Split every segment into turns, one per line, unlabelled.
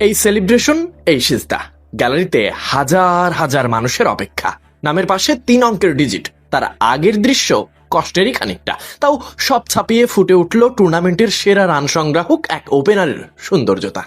এই সেলিব্রেশন, এই সিজদা। গ্যালারিতে হাজার হাজার মানুষের অপেক্ষা। নামের পাশে তিন অঙ্কের ডিজিট। তার আগের দৃশ্য কষ্টেরই খানিকটা। তাও সব ছাপিয়ে ফুটে উঠল টুর্নামেন্টের সেরা রান সংগ্রাহক এক ওপেনারের সৌন্দর্যতা।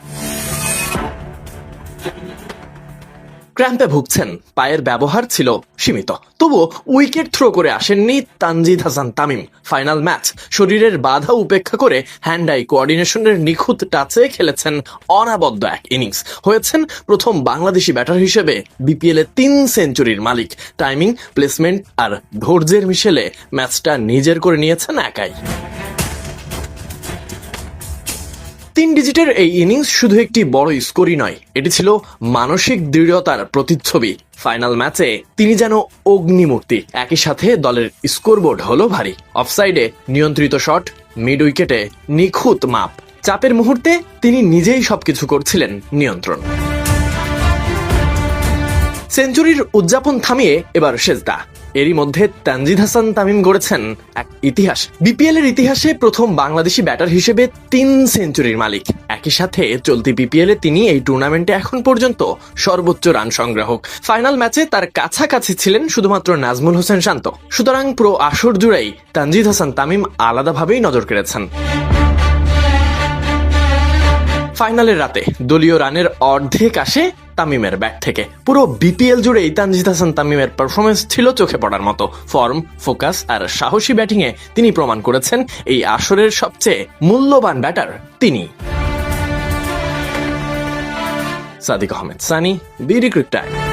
ক্র্যাম্পে ভুগছেন। পায়ের ব্যবহার ছিল সীমিত। তবুও উইকেট থ্রো করে আসেননি তানজিদ হাসান তামিম। Final match. শরীরের বাধা উপেক্ষা করে হ্যান্ড আই কোঅর্ডিনেশনের নিখুঁত টাচে খেলেছেন অনাবদ্য এক ইনিংস। হয়েছেন প্রথম বাংলাদেশি ব্যাটার হিসেবে বিপিএল তিন সেঞ্চুরির মালিক। টাইমিং, প্লেসমেন্ট আর ধৈর্যের মিশেলে ম্যাচটা নিজের করে নিয়েছেন একাই। তিন ডিজিটের এই ইনিংস শুধু একটি বড় স্কোরই নয়, এটি ছিল মানসিক দৃঢ়তার প্রতিচ্ছবি। ফাইনাল ম্যাচে তিনি যেন অগ্নিমূর্তি, একই সাথে দলের স্কোরবোর্ড হলো ভারী। অফসাইডে নিয়ন্ত্রিত শট, মিড উইকেটে নিখুঁত মাপ। চাপের মুহূর্তে তিনি নিজেই সবকিছু করছিলেন নিয়ন্ত্রণ। সেঞ্চুরির উদযাপন থামিয়ে এবার সেজদা। এরই মধ্যে তানজিদ হাসান তামিম গড়েছেন এক ইতিহাস। বিপিএল এর ইতিহাসে প্রথম বাংলাদেশি ব্যাটার হিসেবে তিন সেঞ্চুরির মালিক। একই সাথে চলতি বিপিএল এ তিনি এই টুর্নামেন্টে এখন পর্যন্ত সর্বোচ্চ রান সংগ্রাহক। ফাইনাল ম্যাচে তার কাছাকাছি ছিলেন শুধুমাত্র নাজমুল হোসেন শান্ত। সুতরাং পুরো আসর জুড়েই তানজিদ হাসান তামিম আলাদাভাবেই নজর কেড়েছেন। ফাইনালের রাতে দলীয় রানের অর্ধেক আসে তামিমের ব্যাট থেকে। পুরো বিপিএল জুড়েই তানজিদ হাসান তামিমের পারফরমেন্স ছিল চোখে পড়ার মতো। ফর্ম, ফোকাস আর সাহসী ব্যাটিংয়ে তিনি প্রমাণ করেছেন এই আসরের সবচেয়ে মূল্যবান ব্যাটার তিনি। Sadiq Ahmed, Sunny, BD cric time.